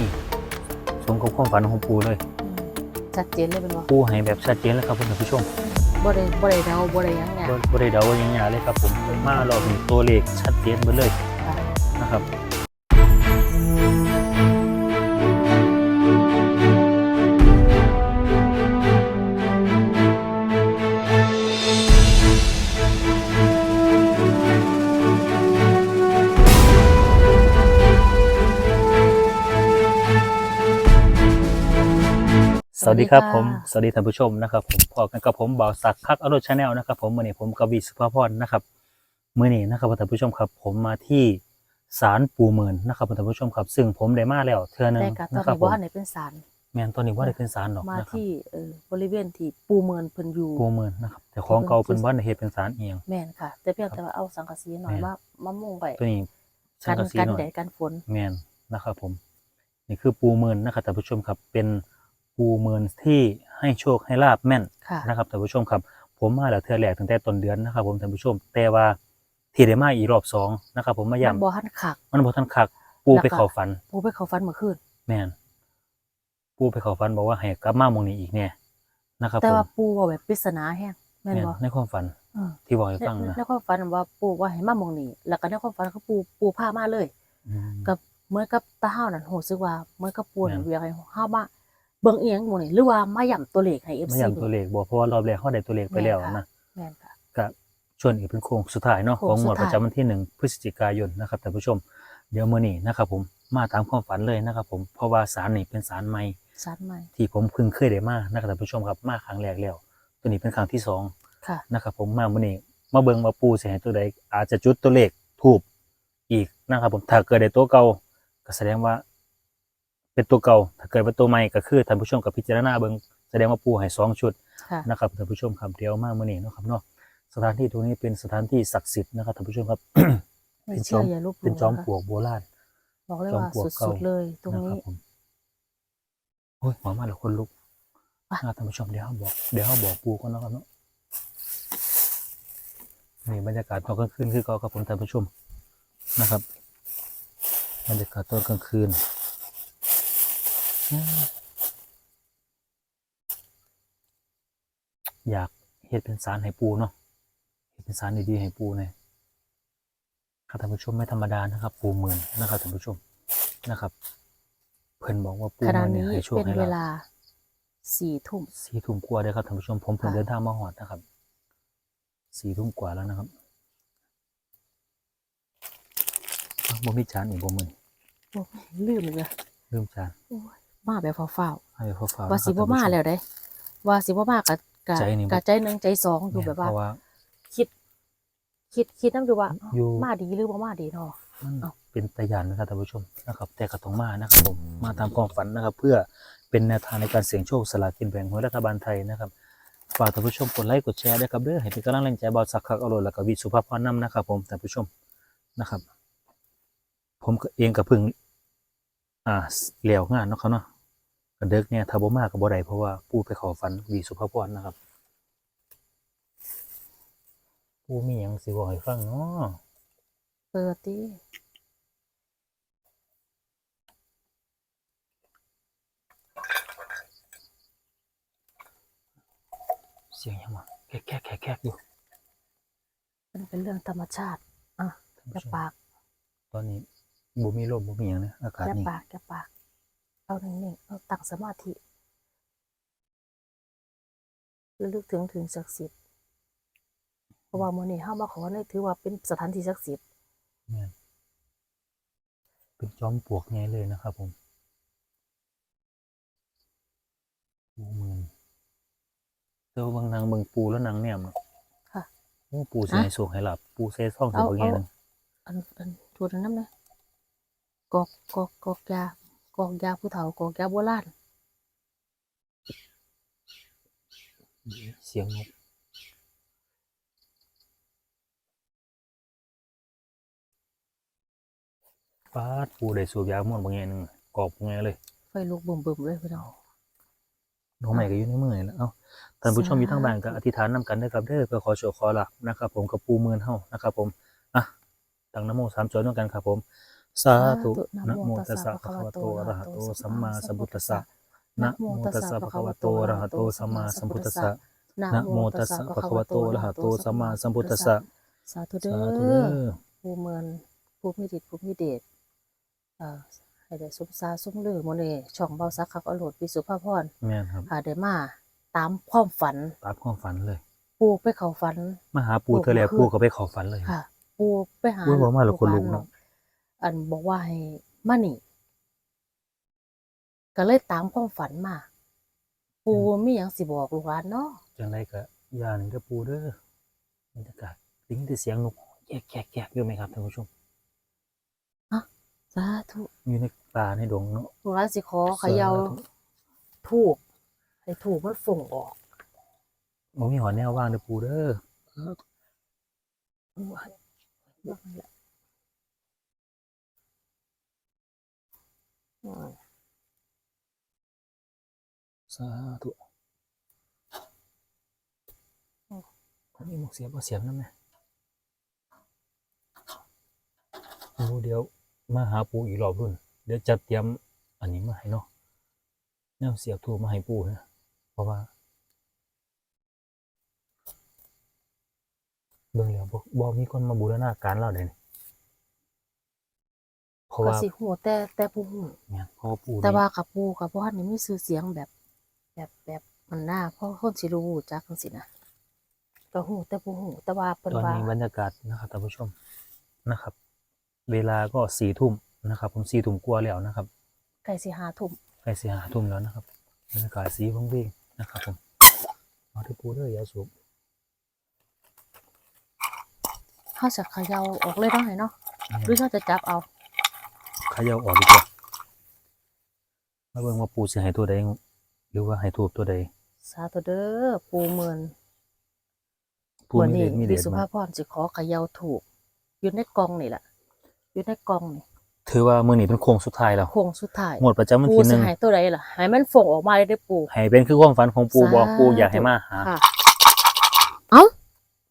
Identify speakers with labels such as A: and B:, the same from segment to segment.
A: นี่สมกับความฝันของปูเลย
B: อืมชัดเจนเลยเป็นว่า
A: ปูให้แบบชัดเจนเลยครับผมท่านผู้ชม
B: บ่ได้บ่ได้เดาบ่ได้หยังไง
A: บ่บ่ได้เดาว่าหยังๆเลยครับผมมารอบนี้ตัวเลขชัดเจนเบิดเลย
B: ค่ะ
A: นะครับ สวัสดีครับผม สวัสดีท่านผู้ชมนะครับผมพอกันกับผมบ่าวศักดิ์คักอรรถชาแนลนะครับผมมื่อนี้ผมกวีสุภาพรนะครับมื่อนี้นะครับท่านผู้ชมครับ ผมมาที่ศาลปูเมินนะครับท่านผู้ชมครับ ซึ่งผมได้มาแล้วเทื่อหนึง
B: แต่ก็ตอน
A: นะครับ
B: นี้
A: ผม
B: บ่ทันได้เป็นสาร
A: แม่นตอนนี้ว่าได้เป็นศาลหรอก
B: มา
A: นะครับ
B: ที่เออบริเวณที่ปูเมินเพิ่นอยู่
A: ปูเมินนะครับแต่ของเก่าเป็นว่าในเหตุเป็นศาลเอียง
B: แม่นค่ะ แต่เพียงแต่ว่าเอาสังกะสีหน่อย
A: แม่น
B: มามามุงไว้
A: ตัวนี้สั
B: กั
A: ง
B: น
A: กะสี
B: กัน
A: หน่อ
B: แด
A: ย
B: ดกันฝน
A: แม่นนะครับผมนี่คือปูเมินนะครับท่านผู้ชมครับเป็น ปูเมินที่ให้โชคให้ลาบแม่น
B: ค่ะ
A: นะครับท่านผู้ชมครับ ผมมาแล้วเทื่อแรกตั้งแต่ต้นเดือนนะครับ ผมท่านผู้ชม แต่ว่าที่ได้มาอีกรอบสองนะครับ ผมมา
B: มัน
A: ย้ำ
B: บ่ทันคัก
A: มันบ่ทันคัก ปูไปเข้าฝัน
B: ปูไปเข้าฝันเมื่อคืน
A: แม่นปูไปเข้าฝันบอกว่าให้กลับมาหมองนี้อีกแน่นะครับ
B: แต่
A: ผม
B: ว่าปูเว้าแบบปริศนาแฮงแม่น
A: แม่น
B: บ่
A: ในความฝัน
B: เออ
A: ที่บอกให้
B: ใน
A: ฟังนะ
B: ในความฝันว่าปูว่าให้มาหมองนี้ แล้วก็ในความฝันเขาปูปูพามาเลย
A: อืม
B: กับเหมือนกับตาเฮานั่นรู้สึกว่าเหมือนกับปูนั่น
A: แม่น
B: อยากให้เฮามา เบิ่งอีหยังหมู่นี่หรือว่ามาย้ำตัวเลขให้
A: ไม่
B: FC
A: ย้ำตัวเลขบอกเพราะว่ารอบแรกเขาได้ตัวเลขไปแล้วนะ
B: แม่นค่ะ
A: ก็ชวนอีกเป็นโค้งสุดท้ายเนาะ
B: โค้
A: ของงงวด
B: สุด
A: ป
B: ท้าย
A: ระจำวันที่หนึ่งพฤศจิกายนนะครับท่านผู้ชมเดี๋ยวมื้อนี้นะครับผมมาตามความฝันเลยนะครับผมเพราะว่าสารนี่เป็นสารใหม่
B: สัตว์ใหม่
A: ที่ผมเพิ่งเคยได้มานะครับท่านผู้ชมครับมาครั้งแรกแล้ว ตัวนี้เป็นครั้งที่สอง
B: ค่ะ
A: นะครับผมมามื้อนี้มาเบิ่งมาปูสิให้ตัวใดอาจจะจุดตัวเลขถูกอีกนะครับผมถ้าเกิดได้ตัวเก่าก็แสดงว่า เป็นตัวเก่า ถ้าเกิดเป็นตัวใหม่ก็คือท่านผู้ชมกับพิจารณาเบิ่งแสดงว่าปูให้สองชุด
B: ค่ะ
A: นะครับท่านผู้ชมครับเดี๋ยวมาเมื่อนี้เนาะครับเนาะสถานที่ตรงนี้เป็นสถานที่ศักดิ์สิทธิ์นะครับท่านผู้ชมครับ
B: ไม่
A: เป็นจ
B: เชื่
A: อ
B: อ
A: ม
B: อย่าลบห
A: เป็น
B: ลู่
A: จอม
B: นะคะ
A: ปลวกโบราณ
B: บอกเลย
A: จอม
B: ว่า
A: ปลวกเก่า
B: สุดๆเลยตรง
A: นะค
B: นี้
A: รับผมโอ้ยหอมมากเลยคนลุก
B: อะ
A: อ่าท่านผู้ชมเดี๋ยวเขาบอกเดี๋ยวเขาบอกปูก่อนเนาะครับเนาะนี่บรรยากาศตอนกลางคืนคือเก็ครับผมท่านผู้ชมนะครับ บรรยากาศตอนกลางคืน อืมอยากเฮ็ดเป็นสารให้ปูเนาะเฮ็ดเป็นสารดีๆให้ปูเนี่ยครับท่านผู้ชมไม่ธรรมดานะครับ ปูหมื่นนะครับท่านผู้ชมนะครับ เพิ่นบอกว่าปู
B: ขณะ
A: หมื่นเนี่ย
B: นี้
A: ให้โชค
B: เป็น
A: ให้
B: เว
A: ลาภ
B: ลาสี่ทุ่ม
A: สี่ทุ่มกว่าเลยครับท่านผู้ชมผมเพิ่ง
B: ค่ะ
A: เดินทางมาหอดนะครับสี่ทุ่มกว่าแล้วนะครับอ้าวบ่มีจานอีกบ่มึง
B: โอ้ยลืมเลย
A: ลืมจาน
B: โอ้ย มาแบบเฝ้า
A: ให้ฟ้าฟ้า
B: ๆว่าสิบ่มาแล้วเด้ ว่าสิบ่มากับกับ
A: ใจนี่บ่
B: กับใจหนึ่งใจสองอยู่แบบว่า
A: เพราะว่า
B: คิด คิดคิดน้ำอยู่ว่าเอ้า
A: อยู่
B: มาดีหรือบ่มาดีเนาะ
A: มัน
B: เอ้า
A: เป็นตะยานนะครับท่านผู้ชมนะครับ แต่ก็ต้องมานะครับผมมาตามความฝันนะครับ เพื่อเป็นแนวทางในการเสี่ยงโชคสลากกินแบ่งของรัฐบาลไทยนะครับฝากท่านผู้ชมกดไลค์กดแชร์ด้วยครับเด้อให้เป็นกำลังแรงใจเบาสักคักเอาโลดแล้วก็วิสุภาพรนํนะครับ ผมท่านผู้ชมนะครับ ผมก็เองก็เพิ่ง อ่าเหลียวงานเนาะครับเนาะกระเดึกเนี่ยถ้าบ่มาก็บ่ได้เพราะว่าปู่ไปเขอฝันวีสุภาพรนะครับปู่มีหยังสิบอกให้ฟังเนาะ
B: เปิดติ
A: เสียงหยังวะแค่แค่แค่อยู่
B: มันเป็นเรื่องธรรมชาติอะ
A: ท่าน
B: แก
A: ผู้ชม
B: ปาก
A: ตอนนี้ บ่มีลมบ่มีหยังนะอากาศ
B: แก
A: นี่
B: ปากแกปาก เอานิ่งๆเอาตั้งสมาธิระลึกถึงถึงศักดิ์สิทธิ์เพราะว่ามื้อนี้เฮามาขอนี่ถือว่าเป็นสถานที่ศักดิ์สิทธิ์
A: แม่นเป็นจอมปลวกไงเลยนะครับผมปูหมือนเจ้าบางนางเบิ่งปูแล้วนางแนมเนาะ
B: ค่ะ
A: โอ้ปูสิให้สุขให้หลับ ปูใส่ซ่องใส่
B: เอา
A: บ่แง
B: เอา
A: นึง
B: อันอันถูดอันน้ำนะ กอกกอกกอกยากอกยาผู้เฒ่ากอกยาโบราณ
A: เสียงนกฟาดปูได้สูบยาม่วนบ่แงนึงกรอบบ่แงเลย
B: ไฟลุกบึมๆเลยพี่น้อง
A: น้องใหม่ก็อยู่ในมือนี่แหล้วเอ้าท่านผู้ชมอยู่ทางบ้านก็อธิษฐานนำกันเด้อครับเด้อเพื่อขอโชคขอลาภนะครับ ผมกับปูเมือนเฮานะครับ ผมอะตั้งนะโมสามจบด้วยกันครับผม สาธุนะโมตัสสะภะคะวะโตอะระหะโตสัมมาสัมพุทธัสสะนะโมตัสสะภะคะวะโตอะระหะโตสัมมาสัมพุทธัสสะนะโมตัสสะภะคะวะโตอะระหะโตสัมมาสัมพุทธัสสะ
B: สาธุเด้
A: สาธุเด้
B: อ
A: อ
B: ผู้เมือนผู้มีฤทธิ์ผู้มีเดชเอ่อให้ได้สุขสาสุขลือมื้อนี้ช่องเบาสักคักอโลดวิสุภาพร
A: แม่นครับ
B: หาได้มาตามความฝัน
A: ตามความฝันเลย
B: ปูไปเข้าฝัน
A: มาหาปู่เธอแล้วปู่ก็ไปเข้าฝันเลย
B: ค่ะ ปูไปหา
A: อุ๊ยบอกมาแล้วคนลุก
B: ลู
A: เนาะ
B: อันบอกว่าให้มานี่ก็เลยตามความฝันมาปูมีหยังสิบอกลูกหลานเนาะ
A: จังไดก็อย่าหนึ่งเด้อปู่เด้อบรรยากาศได้ยินแต่เสียงนกแกกแกกแกกอยู่ไหมครับท่านผู้ชม
B: สาธุ
A: อยู่ในป่าในดงเนาะ
B: ลูกหลานสิขอเขย่าทูบให้ทูบมันฝงออก
A: บ่มีหอแนวว่างเด้อปู่เด้อ สาธุอันนี้หมกเสียบเอาเสียบนั่นไหมโอ้เดี๋ยวมาหาปู่อีกรอบรุ่น เดี๋ยวจัดเตรียมอันนี้มาให้เนาะแนวเสียบถูกมาให้ปู่นะ เพราะว่าเบิ่งแล้วบ่บ่มีคนมาบูรณาการเราเลยนี่ เพราะ
B: ก็
A: ว่า
B: สิฮู้แต่แต่ผู้ฮู้
A: เนี่ยเพราะว่าปู่
B: แต่
A: นี่
B: ว่ากับปู่กับบ่ทันได้มีชื่อเสียงแบบ แบบแบบมันน่าเพราะคนสิรู้จักจังซี่นะก็ฮู้แต่ผู้ฮู้แต่ว่าเพิ่น
A: ตอน
B: ว่า
A: นี้บรรยากาศนะครับท่านผู้ชมนะครับ เวลาก็สี่ทุ่มนะครับ ผมสี่ทุ่มกว่าแล้วนะครับ
B: ใกล้สิหาทุ่ม
A: ใกล้สี่ห้าทุ่มแล้วนะครับบรรยากาศสีว่งเว่งนะครับผมเอาที่ปูเด้อยาสูบ
B: เฮาจะเขย่าออกเลยเนาะให้เนาะหรือเราจะจับเอา
A: เขย่าออกดีกว่ามาเบิ่งว่าปูสิให้ตัวใดหรือว่าให้ถูกตัวใด
B: สาธุเด้อปู่เมือน
A: ปู
B: วัน
A: มี
B: นี้
A: เด็ดมี
B: วิ
A: เด็ด
B: สุ
A: มา
B: ภาพรสิขอเขย่าถูกอยู่ในกล่องนี่แหละอยู่ในกล่องนี่
A: ถือว่ามื้อนี้เป็นโค้งสุดท้ายแล้ว
B: โค้งสุดท้าย
A: งวดประจำวัน
B: ปู่
A: ที่ห
B: สิ
A: นึ่ง
B: ให้ตัวใดล่ะให้มันฝงออกมาเลยเด้อปู่
A: ให้เป็นคือความฝันของปู
B: สา
A: บอกปูอยาก
B: ธุ
A: ให้มาหา
B: ค่ะเอ้า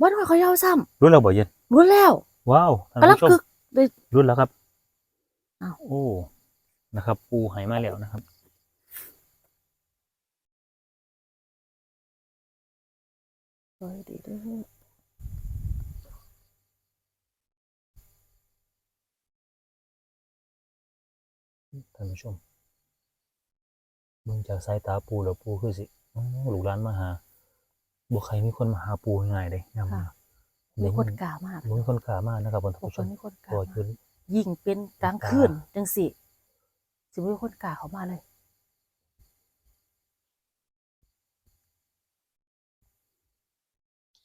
B: วันว่าเขย่าซ้ำ
A: รู้แล้วบ่เย็น
B: รู้แล้ว
A: ว้าวท่าน
B: กำลัง
A: ผู้ชม
B: กึกเลย
A: รุ่นแล้วครับ
B: อ้าว
A: โอ้ นะครับ ปูหายมาแล้วนะครับ
B: เฮ้ยดีเด้อ
A: ท่านผู้ชมเบิ่งจากสายตาปูแล้วปูคือสิอ๋อลูกหลานมาหาบ่ใครมีคนมาหาปูง่ายๆเด้ยามมา
B: มีคนกล้ามาก
A: บ่มีคนกล้ามากนะครับท่าน
B: บาง
A: ผู้ช
B: คน
A: ม
B: มีคนก
A: บ่
B: ล้า
A: คือ
B: มาก ยิ่งเป็นกลางคืนจังสิสิมีคนกล้าเข้ามาเลย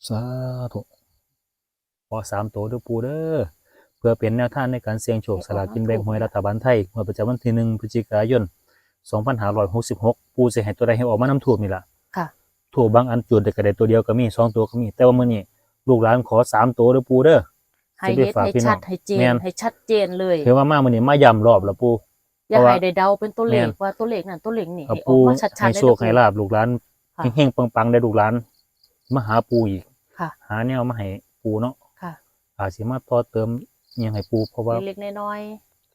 A: สาธุขอสามตัวเด้อปูเด้อเพื่อเป็นแนวทางในการเสี่ยงโชคสลากกินแบ่งหวยรัฐบาลไทยงวดประจำวันที่หนึ่งพฤศจิกายน2566 ปูสิให้ตัวใดให้ออกมานํถูกนี่ล่ะ
B: ค่ะ
A: ถูกบางอันจุดแต่ก็ได้ตัวเดียวก็มีสองตัวก็มี แต่ว่ามื้อนี้ลูกหลานขอสามตัวเด้อปูเด้อ
B: ให้
A: จะได้
B: เห็น
A: ฝาก
B: ให้
A: พี่น้
B: ชั
A: อ
B: ด
A: ง
B: ให้เจ
A: แม่
B: น
A: น
B: ให้ชัดเจนเลย
A: เห็นว่ามามื้อนี้มาย้ำรอบแล้วปู
B: อย่า
A: เพราะว่า
B: ให้ได้เดาเป็นตัวเลข
A: แม่น
B: ว่าตัวเลขนั่นตัวเลขนี่
A: กับ
B: ให้ออ
A: ปู
B: กมาชัดๆ
A: ให้
B: ได้
A: โชคให้ลาบลูกหลาน
B: ค่ะ
A: เฮงๆปังๆได้ลูกหลานมาหาปูอีก
B: ค่ะ
A: หาแนวมาให้ปูเนาะ
B: ค่ะ
A: อาจสิมาต่อเติมอิหยังให้ปูเพราะว่า
B: เล็กๆน้อย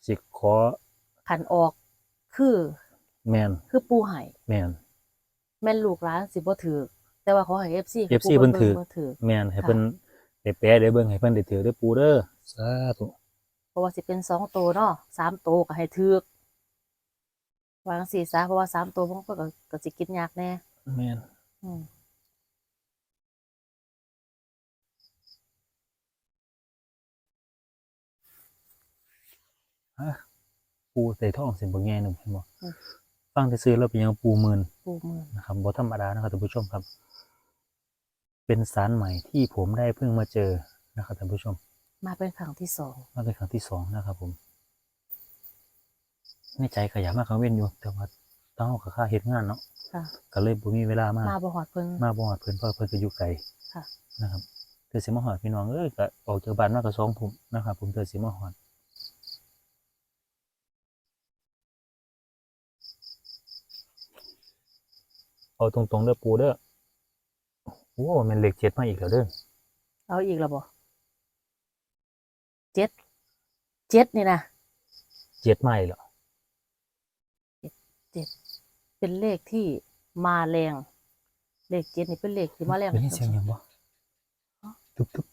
A: สิขอ
B: ๆขันออกคือ
A: แม่น
B: คือปูไห้
A: แม่น
B: แม่นลูกร้านสิบ่ถือแต่ว่าขอให้ FC ให้
A: FC เพิ่นถือ
B: บ่ถือ
A: แม่นให้
B: ค่ะ
A: เพิ่นได้ แปลได้เบิ่งให้เพิ่นได้ถือได้อปูเด้อสาธุ
B: เพราะว่าสิเป็นสองตัวเนาะสามตัวก็ให้ถือกวางสี่ซะเพราะว่าสามตัวมันก็ก็ก็สิกินยากแน่
A: แม่น
B: อืม
A: ปูใส่ทองเส้นบ่แง่หนึงเห็นบ่ฟังแต่ซื้อแล้วเป็นหยังปูหมื่น
B: ปูมือ
A: นะครับบ่ธรรมดานะครับท่านผู้ชมครับ เป็นสารใหม่ที่ผมได้เพิ่งมาเจอนะครับท่านผู้ชม
B: มาเป็นครั้งที่สอง
A: มาเป็นครั้งที่สองนะครับผมในใจก็อยากมาครั้งเว้นอยู่แต่ว่าต้องเอากับค่าเฮ็ดงานเนาะ
B: ค่ะ
A: ก็เลยบ่มีเวลามา
B: มาบ่หอดเพิ่น
A: มาบ่ฮอดเพิ่นเพราะเพิ่นก็อยู่ไกล
B: ค่ะ
A: นะครับเธอสิมาฮอดพี่น้องเอ้ยก็ออกจากบ้านมาก็2ทุ่มนะครับผมเธอสิมาฮอดเอาตรงๆเด้อปูเด้อ โอ้มันเลขเจ็ดมาอีกแล้วเด้อ
B: เอาอีกแล้วบ่เจ็ดเจ็ดนี่นะ
A: เจ็ดไม่เหรอ
B: เจ็ดเป็นเลขที่มาแรง เลขเจ็ดนี่เป็นเลขที่มาแรง
A: ได้ยินเสียงยังบ่ทุบทุบ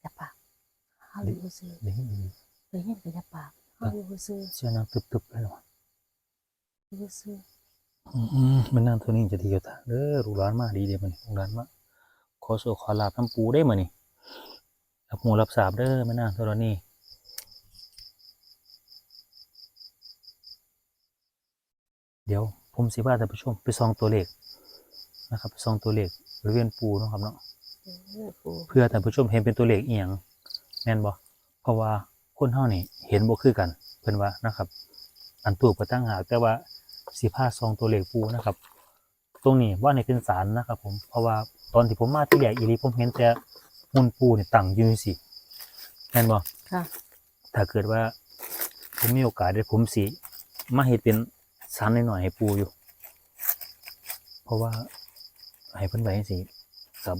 B: อย่าปากเฮาอยู่ซื่อ
A: ได้ยินอยู่
B: เลยเห็นก็อย่าปากเฮาอยู่ซื่อ
A: เสียงนางทุบทุบเลยเหรอ
B: อยู่ซื่อ
A: อื มมันนั่นตัวนี้จะทีเดียวตาเด้อลูกหลานมาดีเดียวมันลูกหลานมาขอโซขอลาบน้ำปูได้มานี่รับหมูรับสาบเด้อมันนั่นตัวนี้เดี๋ยวผมสิพาท่านผู้ชมไปซองตัวเลขนะครับไปซองตัวเลขบริเวณปูเนาะครับเนาะ
B: เออปู
A: เพื่อท่านผู้ชมเห็นเป็นตัวเลขเอียงแม่นบ่เพราะว่าคนเฮานี่เห็นบ่คือกันเพิ่นว่านะครับ อันตัวก็ตั้งหากแต่ว่า สิพาซองตัวเลขปูนะครับ ตรงนี้ว่าในเป็นสารนะครับ ผมเพราะว่าตอนที่ผมมาที่แรกอีหลีผมเห็นแต่หุ่นปูนี่ตั้งอยู่สิแม่นบ่
B: ค่ะ
A: ถ้าเกิดว่า ผมมีโอกาสได้ผมสิมาเฮ็ดเป็นสารหน่อยๆให้ปูอยู่ เพราะว่าให้เพิ่นไว้จังซี่ครับ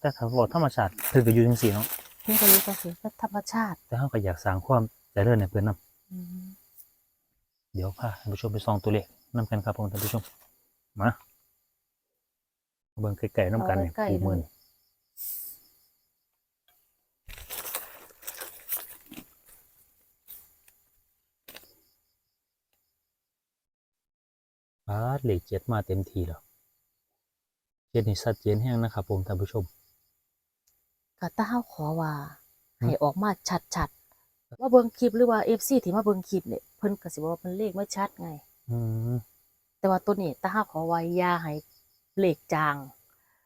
A: แต่ถ้าบอกธรรมชาติเพิ่นก็อยู่จังซี่เนาะ
B: เพิ่นก็อยู่จังซี่ก็ธรรมชาติ
A: แต่เขาก็อยากสร้างความเจริญในเพื่อนน
B: อืมำ
A: เดี๋ยวพาท่านผู้ชมไปส่องตัวเลขนำกันครับผมท่านผู้ชม มาเบิ่งไก่ๆน้ำกันเนี่ย
B: เอาใกล้
A: ปู
B: ๆ
A: มือ
B: เล
A: นี่
B: ย
A: ปาดเลขเจ็ดมาเต็มทีแล้วเจ็ดนี่ชัดเจนแห้งนะครับผมท่านผู้ชม
B: ก็ถ้าเฮาขอว่า
A: อืม
B: ให้ออกมาชัดๆ ว่าเบิ่งคลิปหรือว่า FC ที่มาเบิ่งคลิปเนี่ยเพิ่นก็สิบอกว่ามันเลขไม่ชัดไง
A: อืม
B: แต่ว่าตัวนี้ถ้าเฮาขอว่าอย่าให้เลขจาง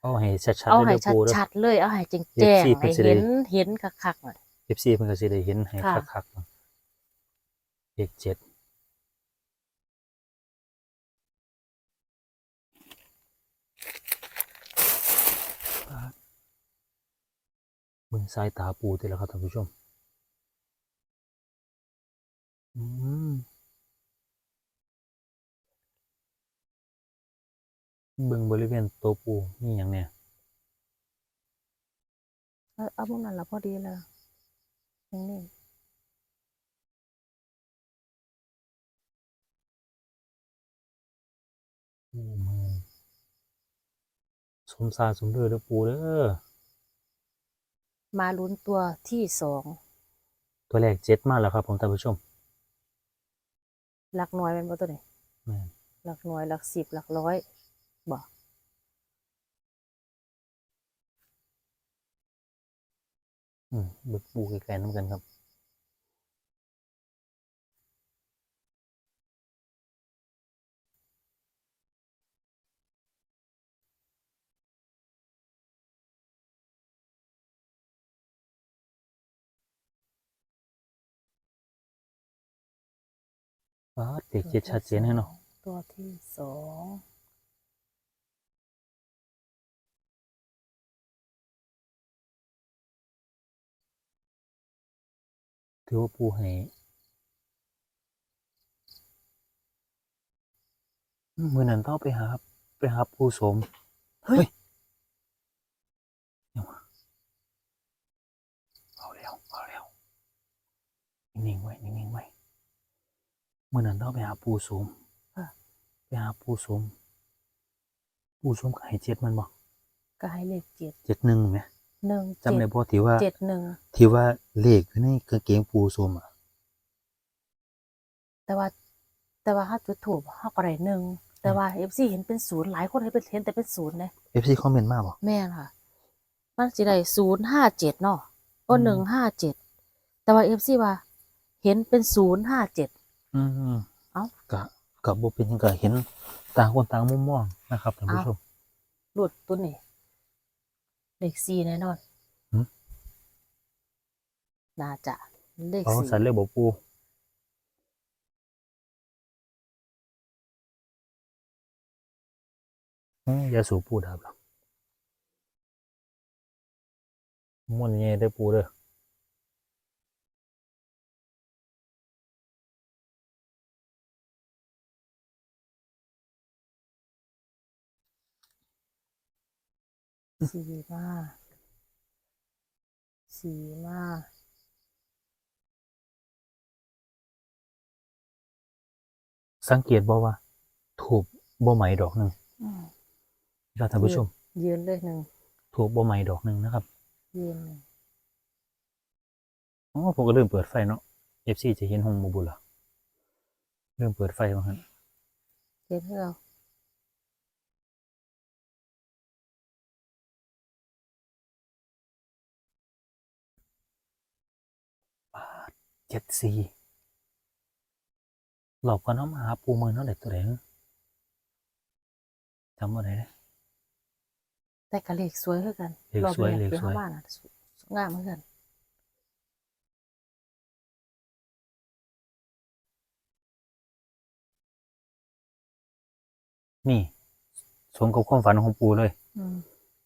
A: เอาให้ชัดๆ
B: เอา
A: เลย
B: ให้
A: เด้อปูเด้อ
B: ชัดๆเลยเอาให้แจ้ง
A: FC
B: ๆ
A: เพิ่
B: ให้
A: นสิได้
B: เห็นเห็นคักๆน่ะ
A: เอฟซีเพิ่นก็สิได้เห็นให้
B: ค่ะ
A: คักๆเนาะเลขเจ็ดปาดเบิ่งสายตาปูแต่ละครับท่านผู้ชม เบิ่งบริเวณตัวปูนี่อย่างเนี่ย
B: เอาเอาพวกนั้นละพอดีแล้วนิ่ง
A: ปูมือสมสารสมเด็จเด้อปูเด้อ
B: ๆมาลุ้นตัวที่สอง
A: ตัวแรกเจ็ดมาแล้วครับผมท่านผู้ชม
B: หลักหน่วยเป็นบ่ตัวนี้
A: แม่น
B: หลักหน่วยหลักสิบหลักร้อย บ่
A: อืมเบิกปูไกลๆน้ำกันครับว้าเด็กเจ็ดชัดเจนให้เนาะ
B: ตัวที่สอง
A: ถือว่าปูให้อืมมื่อนั้นต้องไปหาไปหาปูสม
B: เฮ้ย
A: ยังวะเอาแล้วเอาแล้วนิ่งๆไว้นิ่งๆไว้เมื่อนั้นต้องไปหาปูสม
B: ค่ะ
A: ไปหาปูสมปูสมก็ให้เจ็ดมันบอก
B: ก็ให้เลขเจ็ด
A: เจ็ดหนึ่งไหม
B: หนึ่ง
A: จำได้บ่ที่ว่า
B: เจ็ดหนึ่ง
A: ที่ว่าเลขอยู่ในกางเกงปูสมอะ
B: แต่ว่า แต่ว่าถ้าจุดถูกเขาก็ได้หนึ่งแต่ว่าเอฟซีเห็นเป็นศูนย์หลายคนเห็นเป็นเห็นแต่เป็นศูนย์นะ
A: เอฟซีคอมเมนต์มาบอก
B: แม่นค่ะ มันสิได้ศูนย์ห้าเจ็ดเนาะก็
A: อืม
B: หนึ่งห้าเจ็ดแต่ว่าเอฟซีว่า เห็นเป็นศูนย์ห้าเจ็ด
A: อืม
B: เอ้า
A: กะกับบ่เป็นหยังก็เห็นต่างคนต่างมุมมองนะครับท่านผู้ชม
B: หลุดตัวนี้ เลขสี่แน่นอน
A: หืม
B: น่าจะเลข
A: เขา
B: สี่
A: สันเลยบอกปูอืมอย่าสูบปูดับหรอกม่วนเย่ได้อปูเด้อ
B: สี่มา
A: สังเกตบ่ว่า ถูกบ่ไหมดอกหนึ่ง
B: อืม
A: ครับท่านผู้ชม
B: ยืนเลยหนึ่ง
A: ถูกบ่ไหมดอกหนึ่งนะครับ
B: ยืนหนึ่ง
A: อ๋อผมก็ลืมเปิดไฟเนาะ FC จะเห็นหงบ่บุล่ะลืมเปิดไฟว่าหั่น
B: เจ็ดให้เรา
A: เจ็ดสี่หลอกกันเนาะมาหาปูมือเนาะเด็กตัวเองจำบ่ได้เลย
B: แต่กระเลขสวยคือกัน
A: เลขสวย
B: รอบแรก
A: เลข
B: ที่
A: สวย
B: เข้าบ้านอะงามเหมือนกัน
A: นี่สมกับความฝันของปูเลย
B: อืม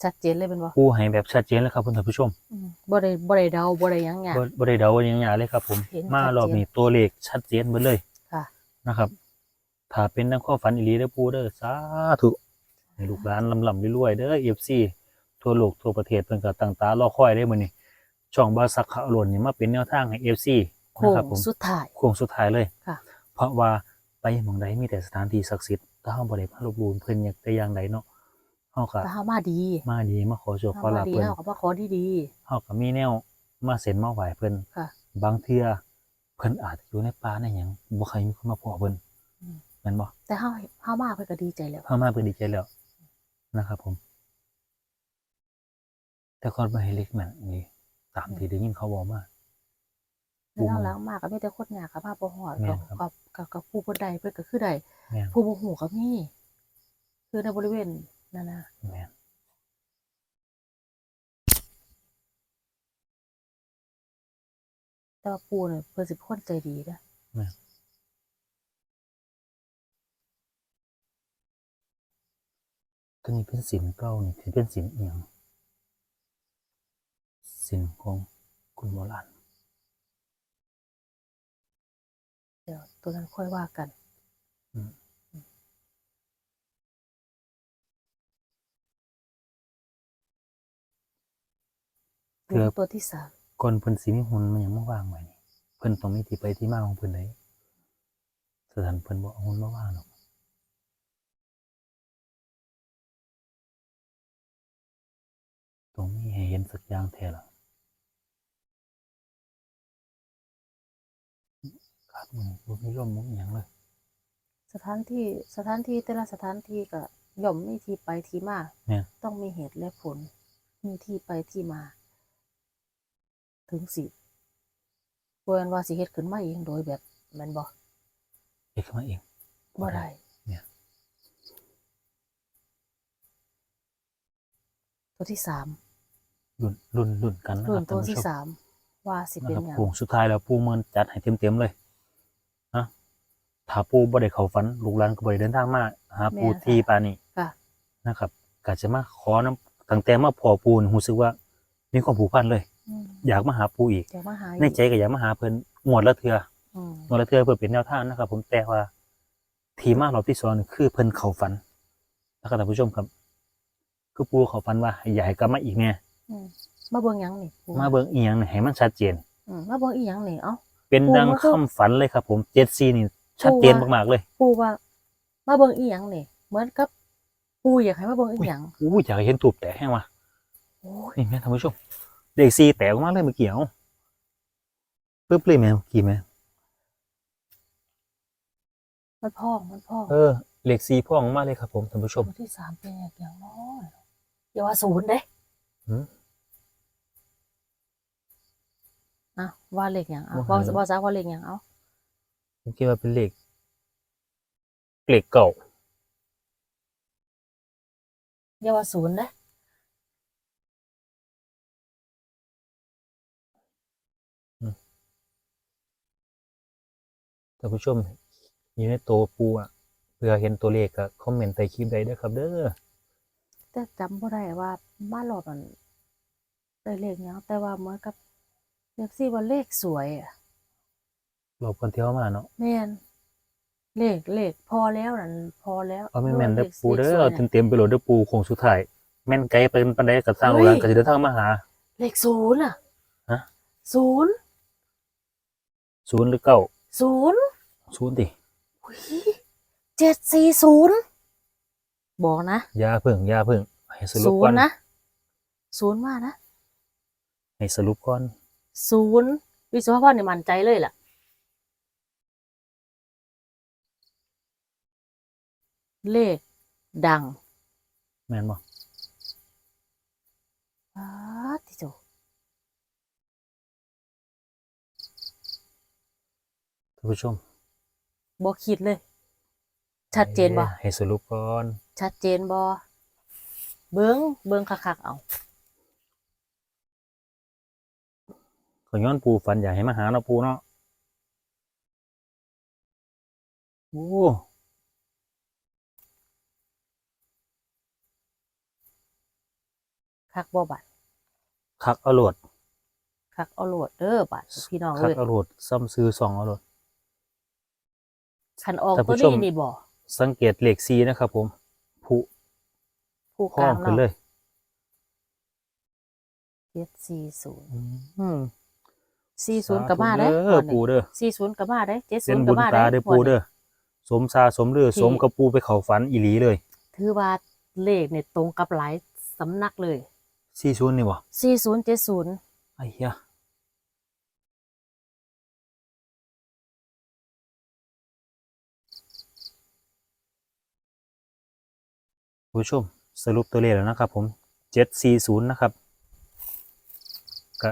B: ชัดเจนเลยเป็นบ่
A: ปูให้แบบชัดเจนเลยครับท่านผู้ชม
B: อืมบ่ได้บ่ได้เดาบ่ได้หยังหยัง
A: บ่บ่ได้เดาว่าอย่างหยาเลยครับ ผม
B: เห็น
A: มา
B: ชัดเจน
A: รอบนี้ตัวเลขชัดเจนหมดเลย
B: ค่ะ
A: นะครับ ถ้าเป็นนักข้อฝันอีหลีเด้อปูเด้อสาธุให้ลูกหลานลำลำรวยๆเด้อ FC ทั่วโลกทั่วประเทศเพิ่นก็ตั้งตารอคอยได้มื้อนี้ช่องบาสักขะหล่นนี่มาเป็นแนวทางให้ FC
B: โค้
A: นะ
B: ง
A: ครับผม
B: สุดท้าย
A: โค้งสุดท้ายเลย
B: ค่ะ
A: เพราะว่าไปหมองใดมีแต่สถานที่ศักดิ์สิทธิ์ถ้าเฮาบ่ได้มาลบหลู่เพิ่นอยากแต่อย่างใดเนาะ เฮาก็
B: แต่เฮามาดี
A: มาดีมาขอโชค
B: เฮา
A: ขอ
B: มา
A: ลาภ
B: ดี
A: เพิ่น
B: เฮาก็มาขอดี
A: เฮาก็มีแนวมาเซ็นมาไหว้เพิ่น
B: ๆค่ะ
A: บางเทื่อเพิ่นอาจจะอยู่ในป่าในหยังบ่ใครมีคนมาพอเพิ่น
B: อืม
A: แม่นบ่
B: แต่เฮาเฮามาเพิ่นก็ดีใจแล้ว
A: เฮามาเพิ่นดีใจแล้วนะครับ ผม แต่ก่อนบ่ให้เล็กแม่นนี่ตามที่ได้ยินเขาบอกมา
B: แล้วหลังๆมาก็มีแต่คนยากก็มาบ่ฮอด
A: แม่
B: ก็
A: นครับ
B: ก็ก็ก็ผู้เพิ่นได้เพิ่นก็คือได้
A: แม่น
B: ผู้บ่ฮู้ก็มีคือในบริเวณ นั่นน่ะ
A: แม่น
B: แต่ว่าปู่เนี่ยเพิ่นสิเป็นคนใจดีเด้อ
A: แม่นตัวนี้เป็นสินเก่านี่ถือเป็นสินอีหยังสินของคุณโบราณ
B: เดี๋ยวตัวนั้นค่อยว่ากัน
A: อืม เกือบ
B: ตัวที่สาม
A: ก่อนเพิ่นสิมีหุ่นมันยังมาวางไว้นี่เพิ่นต้องมีที่ไปที่มาของเพิ่นได้สถานเพิ่นบ่เอาหุ่นมาวางหรอกตรงนี้ให้เห็นสักอย่างแท้ละขาดมันบ่มีลมบ่มีหยังเลย
B: สถานที่สถานที่แต่ละสถานที่ก็ย่อมมีที่ไปที่มา
A: เนี่ย
B: ต้องมีเหตุและผล มีที่ไปที่มา ถึงสิบ่แม่นว่าสิเฮ็ดขึ้นมาเองโดยแบบแม่นบ่
A: เอกขึ้นมาเอง
B: บ่ได้
A: เนี่ย
B: ตัวที่สาม
A: รุ่นรุ่นรุ่นกันนะค
B: รุ่
A: รั
B: น
A: บ
B: ตัว
A: ท่านผู้
B: ที่
A: ชม
B: สามว่าสิ
A: นะ
B: เป็น
A: ครับ
B: หยัง
A: โค้งสุดท้ายแล้วปูเมินจัดให้เต็มๆเลยนะถ้าปูบ่ได้เข้าฝันลูกหลานก็บ่ได้เดินทางมาหาปูที่ปานนี้
B: ค่ะ
A: นะครับก็จะมาขอน้ำตั้งแต่มาพอปูนรู้สึกว่า มีความผูกพันเลย
B: อืม
A: อยากมาหาปูอีก
B: เดี๋ยวมาหา
A: ในใจก็อยากมาหาเพิ่นงวดละเทือ
B: อืม
A: งวดละเทือเพื่อเป็นแนวทางนะครับ ผมแต่ว่า ที่มารอบที่สองนี่คือเพิ่นเข้าฝันนะครับท่านผู้ชมครับ คือปูเข้าฝันว่าให้อยากให้กลับมาอีกแน่
B: อืมมาเบิ่งหยังนี่ปู่
A: มาเบิ่งอีหยังนี่ให้มันชัดเจน
B: อืมมาเบิ่งอีหยังนี่เอ้า
A: เป็น
B: ปู
A: ดัง
B: มันก็
A: คำฝันเลยครับ ผมเจ็ดซีนี่ ชัดเจนมากๆเลย
B: ปู่ว่า มาเบิ่งอีหยังนี่เหมือนกับปู่อยากให้มาเบิ่งอีหยัง
A: อู้ยอยากให้เห็นตูบแต่แห้งว่ะ
B: โอ้ย
A: นี่แม่ท่านผู้ชม เด็กซีแตกออกมาเลยเมื่อกี้เอาปึ๊บเลยแม่เมื่อกี้แม่
B: มันพองมันพอง
A: เออเหล็กซีพ่องออกมาเลยครับผมท่านผู้ชม
B: ตัวที่สามเป็นอย่างน้อยอย่าว่าศูนย์เด้
A: หืม
B: อะว่าเลขหยังอะ
A: ว่า
B: ว่า
A: หา
B: ว่าซะว่าเลขหยังเอา
A: ผมคิดว่าเป็นเหล็กเหล็กเก่า
B: อย่าว่าศูนย์เด้า
A: นผู้ชมอยู่ในตัวปูอะเพื่อเห็นตัวเลขก็คอมเมนต์ใต้คลิปได้เด้อครับ เด้อ
B: แต่จำบ่ได้ว่ามารอบนั้นได้เลขหยังแต่ว่าเหมือนกับเลขสี่ว่าเลขสวยอะ
A: รอบก่อนที่เข้ามาเนาะ
B: แม่นเลขเลขพอแล้วนั่นพอแล้ว
A: เอาแม่นแม่นๆเด้อ
B: ลข
A: ปูเด้
B: ลขส
A: อ
B: วย
A: เอา
B: น่ะ
A: เต็มๆไปโหลดเด้อปูโคงสุดท้ายแม่นไกลเป็นปันไดกับสร้างโรงแรม
B: เฮ้ย
A: ก็จะเดินทางมาหา
B: เลขศูนย์อะ
A: ฮ
B: ศูนย์
A: ศูนย์หรือเก้า
B: ศูนย์
A: ศูนย์ดิ
B: เจ็ดสี่ศูนย์บอกนะ
A: อยาเพิ่งอยาเพิ่งให้สรุป
B: ศู
A: ก่อนน
B: ย์นะศูนย์มานะ
A: ให้สรุปก่อน
B: ศูนย์วิศวกรเนี่ยมั่นใจเลยล่ะเลขดัง
A: แม่นบ่
B: อ้าที่โจ
A: ท่านผู้ชม
B: บอคิดเลย ชัดเจนบ่
A: ให้สรุปก่อน
B: ชัดเจนบ่เบิ้งเบิ้งคักๆเอา
A: ขอย้อนปูฝันอยากให้มาหาเนาะปูเนาะโอ้
B: คักบ่บัด
A: คักเอาโหลด
B: คักเอาโหลดเด้อบัดพี่น้อง
A: คั
B: เอ้
A: ก
B: ย
A: เอาโหลดซ้ำซื้อสองเอาโหลด
B: คันออก
A: ท่านผู้
B: ตัว
A: ชม
B: นี้นี่บ่
A: สังเกตเลขซีนะครับผมผุ
B: ผู้ก
A: ห้อ
B: ลางง
A: ขึ้น
B: เนาะ
A: เลย
B: เจ็ดสี่ศูนย์
A: อืม
B: สี่ศูนย์กับมาได้
A: เด้อปูเด้อ
B: สี่ศูนย์กับมาได้เจ็ดศู
A: เป็น
B: นย์
A: บุ
B: กับ
A: ญ
B: มา
A: ตา
B: ได้
A: เด้อปูเด้อสมซาสมเรือ
B: ที่
A: สมกับปูไปเขาฝันอีหลีเลย
B: ถือว่าเลขเนี่ยตรงกับหลายสำนักเลย
A: ซีซุนนี่บ่
B: สี่ศูนย์เจ็ดศูนย์
A: ไอ้เหี้ย ผู้ชมสรุปตัวเลขแล้วนะครับ ผมเจ็ดสี่ศูนย์นะครับก็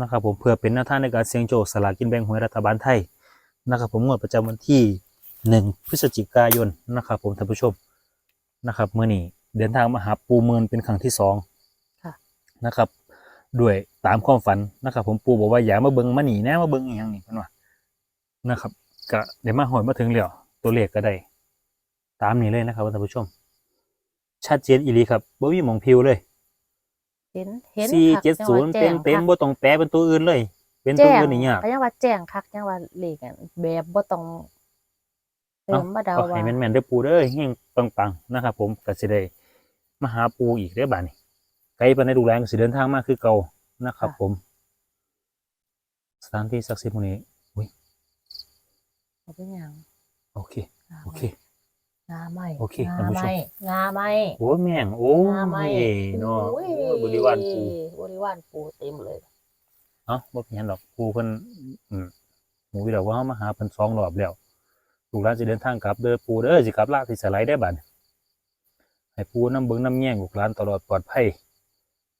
A: นะครับผมเพื่อเป็นหน้าท่างในการเสี่ยงโชคสลากกินแบ่งหวยรัฐบาลไทยนะครับ ผมงวดประจำวันที่หนึ่งพฤศจิกายนนะครับ ผมท่านผู้ชมนะครับเมื่อนี้เดินทางมาหาปูเมินเป็นครั้งที่สอง
B: ค่ะ
A: นะครับด้วยตามความฝันนะครับ ผมปูบอกว่าอย่ามาเบิงมาหนีแน่มาเบิงอหย่างนี้เพิ่นว่านะครับ ก็เดี๋ยวมาหอยมาถึงแล้วตัวเลขก็ได้ ตามนี้เลยนะครับท่านผู้ชม ชัดเจนอีหลีครับบ่มีหมองพิวเลย
B: เห็นเห็น
A: สี่
B: คัก
A: เจ็ด
B: จัง
A: ศู
B: ว่าน
A: ย์
B: แจ้
A: เต็
B: ง
A: มเต็ม
B: คัก
A: บ่ต้องแปลเป็นตัวอื่นเลย เป็นตัว
B: แจ้ง
A: อื่นนี่ยาก
B: ก็ยังว่าแจ้งคักยังว่าเลขอะแบบบ่ต้องเติมมาเดา
A: ก็
B: ว่า
A: ให้แม่นๆเด้อปูเด้อเฮงปังๆนะครับผมก็สิได้มาหาปูอีกเด้อบัดนี้ไกลปานใดดูแลก็สิเดินทางมาคือเก่านะครับ ผม สถานที่ศักดิ์สิทธิ์หมู่นี้
B: เอาเป็นหยัง
A: โอเค
B: งา
A: โอเค
B: งาไหม
A: โอเค
B: งา
A: ท่านผู้
B: ไห
A: ช
B: ม
A: ม
B: งาไหม
A: โอ้แม่งโอ้
B: งาไหม
A: ยเนาะ
B: โอ้
A: โอ้ยบริวารปู
B: บริวารปูเต็มเลย
A: เอ้าบ่เป็นหยังดอกปูเพิ่นอืมหมูวิดอกว่าเฮามาหาเพิ่นสองรอบแล้วลูกหลานสิเดินทางกลับเด้อปูเด้อสิกลับลากสิสไลด์ได้บัดให้ปูน้ำเบิ่งน้ำแย่งลูกหลานตลอดปลอดภัย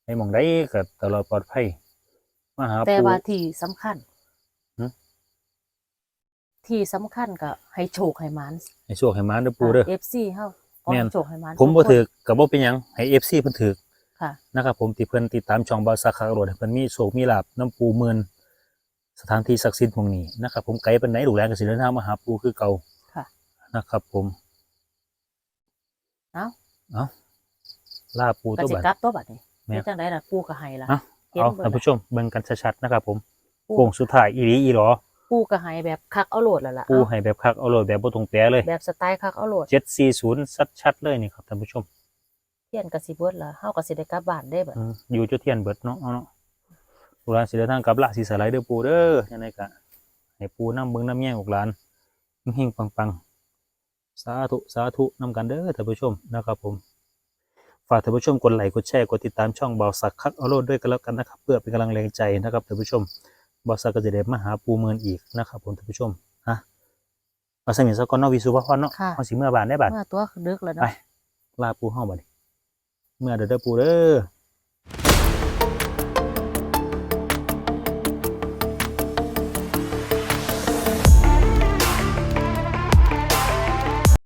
A: ให้หมองได้ก็ตลอดปลอดภัยมาหา
B: แต่
A: ปู
B: ว่าที่สำคัญ
A: หึ
B: ที่สำคัญก็ให้โชคให้หมาน
A: ให้โชคให้หมาเด้อปูเด้อ
B: เอฟซีเฮาขอ
A: แม่น
B: ให้โชคให้หมาน
A: ผมบ่
B: ทุกคน
A: ถือก็บ่เป็นหยังให้ FC เพิ่นถือ
B: ค่ะ
A: นะครับผมที่เพิ่นติดตามช่องบาวสักขักรถให้เพิ่นมีโชคมีลาบน้ำปูเมือนสถานที่ศักดิ์สิทธิ์พวกนี้นะครับผมไกลปานไหนลูกหลานก็สิเดินทางมาหาปูคือเก่า
B: ค่ะ
A: นะครับผม
B: เอ้า
A: เอาลาปู
B: ก็
A: ตัว
B: สิ
A: บัด
B: กลับตัวบัดนี้
A: แม่น
B: เป็นจังไดล่ะปูก็ให้ล่ะ
A: เอ้า
B: เห็น
A: เอา
B: เบิด
A: ท่าน
B: ล่ะ
A: ผู้ชมเบิ่งกันชัดๆนะครับผม
B: ปู
A: โค้งสุดท้ายอีหลีอีหรอ
B: ปูก็ให้แบบคักเอาโหลดแล้วล่ะ
A: ปู
B: เอ้า
A: ให้แบบคักเอาโลดแบบบ่ตรงแปรเลย
B: แบบสไตล์คักเอาโหลด
A: 740ชัดๆเลยนี่ครับท่านผู้ชม
B: เทียนก็สิเบิดล่ะเฮาก็สิได้กลับบ้านได้บัด
A: อืมอยู่จุดเทียนเบิดเนาะเอาเนาะลูกหลานสิเดินทางกลับละสิสไลด์เด้อปูเด้อยังไงกะให้ปูน้ำเบิ่งน้ำแย่งลูกหลานเฮงๆปังๆสาธุสาธุนำกันเด้อท่านผู้ชมนะครับผมฝากท่านผู้ชมกดไลค์กดแชร์กดติดตามช่องเบาสักคักเอาโลดด้วยกันแล้วกันนะครับ เพื่อเป็นกำลังแรงใจนะครับท่านผู้ชมเบาสักก็จะได้มาหาปูเมินอีกนะครับผมท่านผู้ชมฮะเอาสมิงสกอนเนอวิสุภพรเนาะ
B: ค่ะ
A: เอาสิเมื่อบานได้บาด
B: เมื่อตัวดึกแล้ว
A: ไป
B: เนาะ
A: ลาปูห้องบัดนี้เมื่อเด้อเด้อปูเด้อ